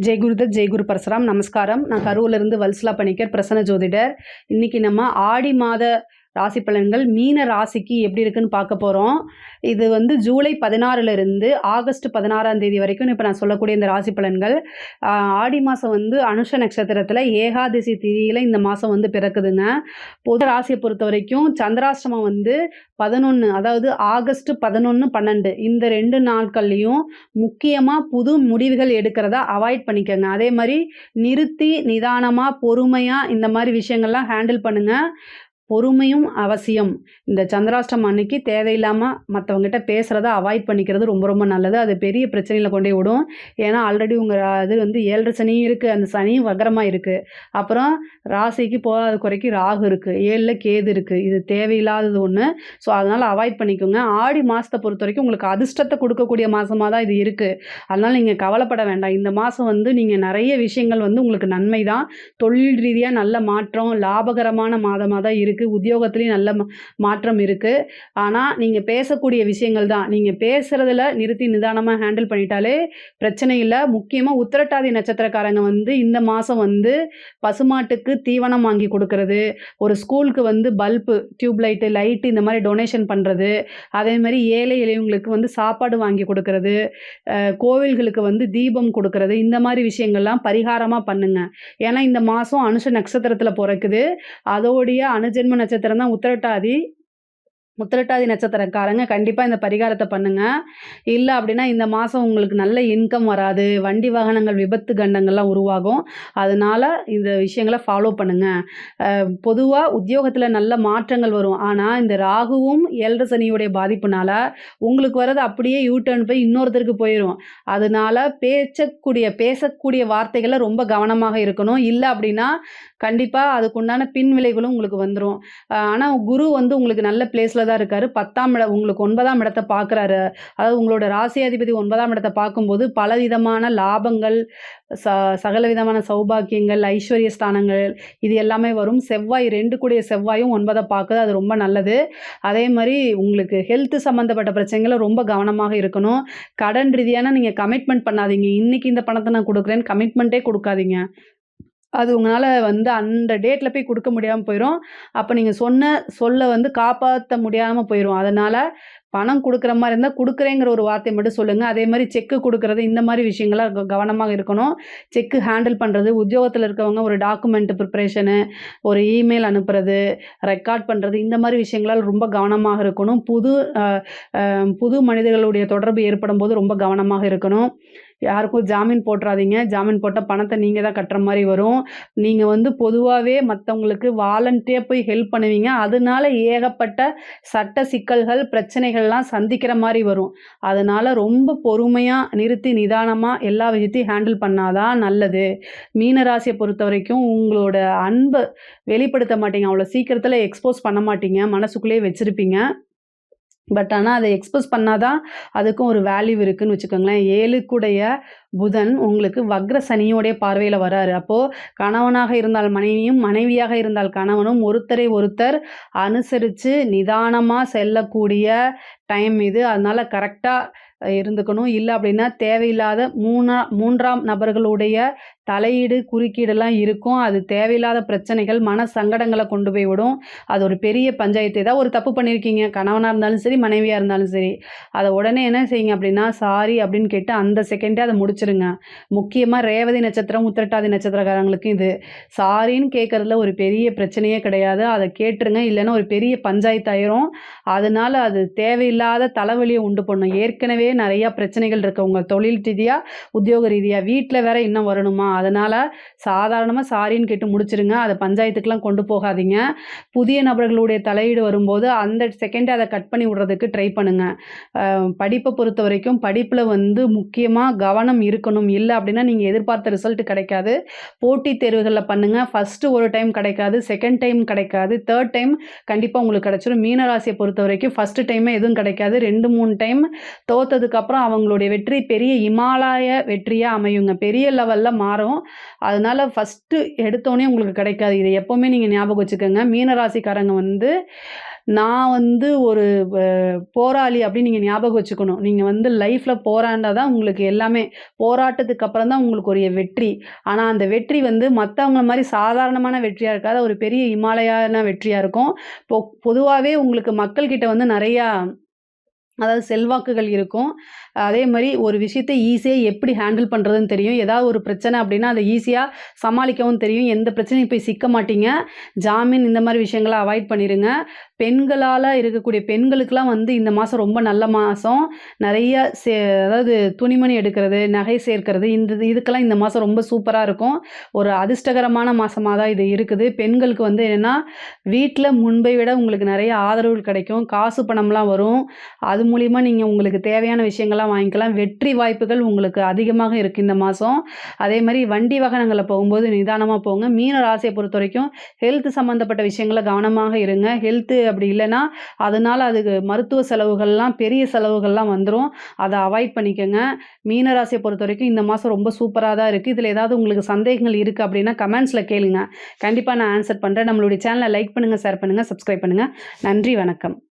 ஜெய் குருதத் ஜெய் குரு பரசுராம். நமஸ்காரம். நான் கரூர்லேருந்து வல்சலா பணிக்கர் பிரசன்ன ஜோதிடர். இன்றைக்கி நம்ம ஆடி மாத ராசி பலன்கள். மீன ராசிக்கு எப்படி இருக்குன்னு பார்க்க போகிறோம் இது வந்து ஜூலை பதினாறுலேருந்து ஆகஸ்ட் பதினாறாம் தேதி வரைக்கும் இப்போ நான் சொல்லக்கூடிய இந்த ராசி பலன்கள். ஆடி மாதம் வந்து அனுஷ நட்சத்திரத்தில் ஏகாதசி திதியில் இந்த மாதம் வந்து பிறக்குதுங்க. பொது ராசியை பொறுத்த வரைக்கும் சந்திராஷ்டமம் வந்து பதினொன்று அதாவது ஆகஸ்ட் பதினொன்று பன்னெண்டு. இந்த ரெண்டு நாட்கள்லையும் முக்கியமாக புது முடிவுகள் எடுக்கிறதா அவாய்ட் பண்ணிக்கோங்க. அதே மாதிரி நிறுத்தி நிதானமாக பொறுமையாக இந்த மாதிரி விஷயங்கள்லாம் ஹேண்டில் பண்ணுங்கள் பொறுமையும் அவசியம். இந்த சந்திராஷ்டம் அன்னைக்கு தேவையில்லாமல் மற்றவங்ககிட்ட பேசுகிறத அவாய்ட் பண்ணிக்கிறது ரொம்ப ரொம்ப நல்லது. அது பெரிய பிரச்சனையில் கொண்டே விடும். ஏன்னா ஆல்ரெடி உங்கள் அது வந்து ஏழரை சனியும் இருக்குது அந்த சனியும் வக்கரமாக இருக்குது அப்புறம் ராசிக்கு போகாத குறைக்கு ராகு இருக்குது ஏழில் கேது இருக்குது இது தேவையில்லாதது ஒன்று ஸோ அதனால் அவாய்ட் பண்ணிக்கோங்க. ஆடி மாதத்தை பொறுத்த வரைக்கும் உங்களுக்கு அதிர்ஷ்டத்தை கொடுக்கக்கூடிய மாதமாக தான் இது இருக்குது அதனால் நீங்கள் கவலைப்பட வேண்டாம். இந்த மாதம் வந்து நீங்கள் நிறைய விஷயங்கள் வந்து உங்களுக்கு நன்மை தான் தொழில் ரீதியாக நல்ல மாற்றம் லாபகரமான மாதமாக தான் இருக்குது உத்தியோகத்துலேயும் நல்ல மாற்றம் இருக்குது ஆனால் நீங்கள் பேசக்கூடிய விஷயங்கள் தான். நீங்கள் பேசுகிறதுல நிறுத்தி நிதானமாக ஹேண்டில் பண்ணிட்டாலே பிரச்சனை இல்லை. முக்கியமாக உத்திரட்டாதி நட்சத்திரக்காரங்க வந்து இந்த மாதம் வந்து பசுமாட்டுக்கு தீவனம் வாங்கி கொடுக்கறது ஒரு ஸ்கூலுக்கு வந்து பல்பு டியூப் லைட்டு லைட்டு இந்த மாதிரி டொனேஷன் பண்ணுறது அதே மாதிரி ஏழை எளியவங்களுக்கு வந்து சாப்பாடு வாங்கி கொடுக்கறது கோவில்களுக்கு வந்து தீபம் கொடுக்கறது இந்த மாதிரி விஷயங்கள்லாம் பரிகாரமாக பண்ணுங்க. ஏன்னா இந்த மாதம் அனுஷ நட்சத்திரத்தில் பிறக்குது. அதோடைய அனுஜென்ம நட்சத்திரம் தான் உத்திரட்டாதி. முத்திரட்டாதி நட்சத்திரக்காரங்க கண்டிப்பாக இந்த பரிகாரத்தை பண்ணுங்க. இல்லை அப்படின்னா இந்த மாதம் உங்களுக்கு நல்ல இன்கம் வராது வண்டி வாகனங்கள் விபத்து கண்டங்கள்லாம் உருவாகும். அதனால இந்த விஷயங்களை ஃபாலோ பண்ணுங்க. பொதுவாக உத்தியோகத்தில் நல்ல மாற்றங்கள் வரும். ஆனால் இந்த ராகுவும் ஏழரை சனியுடைய பாதிப்புனால உங்களுக்கு வர்றது அப்படியே யூ டர்ன் போய் இன்னொருத்தருக்கு போயிடும் அதனால பேசக்கூடிய பேசக்கூடிய வார்த்தைகளை ரொம்ப கவனமாக இருக்கணும். இல்லை அப்படின்னா கண்டிப்பாக அதுக்குண்டான பின் விளைவுகளும் உங்களுக்கு வந்துடும் ஆனால் குரு வந்து உங்களுக்கு நல்ல பிளேஸில் தான் இருக்கார் பத்தாம் இடம் உங்களுக்கு ஒன்பதாம் இடத்தை பார்க்குறாரு. அதாவது உங்களோட ராசியாதிபதி ஒன்பதாம் இடத்தை பார்க்கும்போது பலவிதமான லாபங்கள் ச சகல விதமான சௌபாக்கியங்கள் ஐஸ்வர்ய ஸ்தானங்கள் இது எல்லாமே வரும். செவ்வாய் ரெண்டு கூடிய செவ்வாயும் ஒன்பதை பார்க்குது அது ரொம்ப நல்லது. அதே மாதிரி உங்களுக்கு ஹெல்த் சம்மந்தப்பட்ட பிரச்சனைகளை ரொம்ப கவனமாக இருக்கணும். கடன் ரீதியான நீங்கள் கமிட்மெண்ட் பண்ணாதீங்க. இன்றைக்கி இந்த பணத்தை நான் கொடுக்குறேன்னு கமிட்மெண்ட்டே கொடுக்காதீங்க. அது உங்களால் வந்து அந்த டேட்டில் போய் கொடுக்க முடியாமல் போயிடும் அப்போ நீங்கள் சொன்ன சொல்ல வந்து காப்பாற்ற முடியாமல் போயிடும் அதனால் பணம் கொடுக்குற மாதிரி இருந்தால் கொடுக்குறேங்கிற ஒரு வார்த்தை மட்டும் சொல்லுங்கள் அதே மாதிரி செக்கு கொடுக்குறது இந்த மாதிரி விஷயங்கள்லாம் கவனமாக இருக்கணும். செக்கு ஹேண்டில் பண்ணுறது உத்தியோகத்தில் இருக்கவங்க ஒரு டாக்குமெண்ட் ப்ரிப்ரேஷனு ஒரு இமெயில் அனுப்புறது ரெக்கார்ட் பண்ணுறது இந்த மாதிரி விஷயங்களால் ரொம்ப கவனமாக இருக்கணும். புது புது மனிதர்களுடைய தொடர்பு ஏற்படும் போது ரொம்ப கவனமாக இருக்கணும். யாருக்கும் ஜாமீன் போட்டுறாதீங்க. ஜாமீன் போட்டால் பணத்தை நீங்கள் தான் கட்டுற மாதிரி வரும். நீங்கள் வந்து பொதுவாகவே மற்றவங்களுக்கு வாலண்டியாக போய் ஹெல்ப் பண்ணுவீங்க. அதனால ஏகப்பட்ட சட்ட சிக்கல்கள் பிரச்சனைகள்லாம் சந்திக்கிற மாதிரி வரும். அதனால் ரொம்ப பொறுமையாக நிறுத்தி நிதானமாக எல்லா விஷயத்தையும் ஹேண்டில் பண்ணாதான் நல்லது. மீனராசியை பொறுத்த வரைக்கும் உங்களோட அன்பை வெளிப்படுத்த மாட்டீங்க. அவ்வளோ சீக்கிரத்தில் எக்ஸ்போஸ் பண்ண மாட்டீங்க. மனசுக்குள்ளேயே வச்சுருப்பீங்க. பட் ஆனால் அதை எக்ஸ்போஸ் பண்ணாதான் அதுக்கும் ஒரு வேல்யூ இருக்குன்னு வச்சுக்கோங்களேன். ஏழுக்குடைய புதன் உங்களுக்கு வக்ர சனியோடைய பார்வையில் வராரு. அப்போது கணவனாக இருந்தால் மனைவியும் மனைவியாக இருந்தால் கணவனும் ஒருத்தரை ஒருத்தர் அனுசரித்து நிதானமாக செல்லக்கூடிய டைம் இது. அதனால் கரெக்டாக இருந்துக்கணும். இல்லை அப்படின்னா தேவையில்லாத மூணா மூன்றாம் நபர்களுடைய தலையீடு குறுக்கீடெல்லாம் இருக்கும். அது தேவையில்லாத பிரச்சனைகள் மன சங்கடங்களை கொண்டு போய் விடும். அது ஒரு பெரிய பஞ்சாயத்து. ஏதாவது ஒரு தப்பு பண்ணியிருக்கீங்க கணவனாக இருந்தாலும் சரி மனைவியாக இருந்தாலும் சரி. அதை உடனே என்ன செய்யுங்க அப்படின்னா சாரி அப்படின்னு கேட்டு அந்த செகண்டே அதை முடிச்சிருங்க. முக்கியமாக ரேவதி நட்சத்திரம் உத்திரட்டாதி நட்சத்திரக்காரங்களுக்கு இது. சாரின்னு கேட்குறதுல ஒரு பெரிய பிரச்சனையே கிடையாது. அதை கேட்டுருங்க. இல்லைன்னா ஒரு பெரிய பஞ்சாயத்து ஆயிரும் அதனால அது தேவையில்லை தேவையில்லாத தலைவலியை உண்டு பண்ணும். ஏற்கனவே நிறையா பிரச்சனைகள் இருக்கு. உங்கள் தொழில் ரீதியாக உத்தியோக ரீதியாக வீட்டில் வேற இன்னும் வரணுமா? அதனால் சாதாரணமாக சாரின்னு கேட்டு முடிச்சிருங்க. அதை பஞ்சாயத்துக்கெலாம் கொண்டு போகாதீங்க. புதிய நபர்களுடைய தலையீடு வரும்போது அந்த செகண்டே அதை கட் பண்ணி விடுறதுக்கு ட்ரை பண்ணுங்கள் படிப்பை பொறுத்த வரைக்கும் படிப்பில் வந்து முக்கியமாக கவனம் இருக்கணும். இல்லை அப்படின்னா நீங்கள் எதிர்பார்த்த ரிசல்ட் கிடைக்காது. போட்டித் தேர்வுகளில் பண்ணுங்கள் ஃபஸ்ட்டு ஒரு டைம் கிடைக்காது. செகண்ட் டைம் கிடைக்காது. தேர்ட் டைம் கண்டிப்பாக உங்களுக்கு கிடைச்சிரும். மீனராசியை பொறுத்த வரைக்கும் ஃபஸ்ட்டு டைமே எதுவும் கிடைக்காது ரெண்டு மூணு டைம் தோத்ததுக்கப்புறம் அவங்களுடைய வெற்றி பெரிய இமாலய வெற்றியாக அமையுங்க பெரிய லெவலில் மாறும் அதனால் ஃபஸ்ட்டு எடுத்தோடனே உங்களுக்கு கிடைக்காது இதை எப்போவுமே நீங்கள் ஞாபகம் வச்சுக்கோங்க மீனராசிக்காரங்க வந்து நான் வந்து ஒரு போராளி அப்படின்னு நீங்கள் ஞாபகம் வச்சுக்கணும். நீங்கள் வந்து லைஃப்பில் போராண்டா தான் உங்களுக்கு எல்லாமே. போராட்டத்துக்கு அப்புறம் தான் உங்களுக்கு ஒரு வெற்றி. ஆனால் அந்த வெற்றி வந்து மற்றவங்க மாதிரி சாதாரணமான வெற்றியாக இருக்காது. ஒரு பெரிய இமாலயான வெற்றியாக இருக்கும். பொ பொதுவாகவே உங்களுக்கு மக்கள்கிட்ட வந்து நிறையா அதாவது செல்வாக்குகள் இருக்கும். அதே மாதிரி ஒரு விஷயத்த ஈஸியாக எப்படி ஹேண்டில் பண்ணுறதுன்னு தெரியும். ஏதாவது ஒரு பிரச்சனை அப்படின்னா அதை ஈஸியாக சமாளிக்கவும் தெரியும். எந்த பிரச்சனையும் போய் சிக்க மாட்டீங்க. ஜாமீன் இந்த மாதிரி விஷயங்களை அவாய்ட் பண்ணிடுங்க பெண்களால் இருக்கக்கூடிய பெண்களுக்கெலாம் வந்து இந்த மாதம் ரொம்ப நல்ல மாதம் நிறைய சே அதாவது துணிமணி எடுக்கிறது, நகை சேர்க்கிறது இந்த இதுக்கெல்லாம் இந்த மாதம் ரொம்ப சூப்பராக இருக்கும். ஒரு அதிர்ஷ்டகரமான மாதமாக தான் இது இருக்குது. பெண்களுக்கு வந்து என்னன்னா, வீட்டில் முன்பை விட உங்களுக்கு நிறைய ஆதரவுகள் கிடைக்கும். காசு பணம்லாம் வரும். அது மூலிமா நீங்கள் உங்களுக்கு தேவையான விஷயங்கள்லாம் வாங்கிக்கலாம். வெற்றி வாய்ப்புகள் உங்களுக்கு அதிகமாக இருக்குது இந்த மாதம் அதே மாதிரி வண்டி வாகனங்களில் போகும்போது நிதானமாக போங்க. மீன பொறுத்த வரைக்கும் ஹெல்த் சம்மந்தப்பட்ட விஷயங்களை கவனமாக இருங்க. ஹெல்த்து அப்படி இல்லைன்னா அதனால் அதுக்கு மருத்துவ செலவுகள்லாம் பெரிய செலவுகள்லாம் வந்துடும் அதை அவாய்ட் பண்ணிக்கோங்க மீன பொறுத்த வரைக்கும் இந்த மாதம் ரொம்ப சூப்பராக தான் இருக்குது இதில் ஏதாவது உங்களுக்கு சந்தேகங்கள் இருக்குது அப்படின்னா கமெண்ட்ஸில் கேளுங்க. கண்டிப்பாக நான் ஆன்சர் பண்ணுறேன் நம்மளுடைய சேனலை லைக் பண்ணுங்கள் ஷேர் பண்ணுங்கள் சப்ஸ்கிரைப் பண்ணுங்கள் நன்றி, வணக்கம்.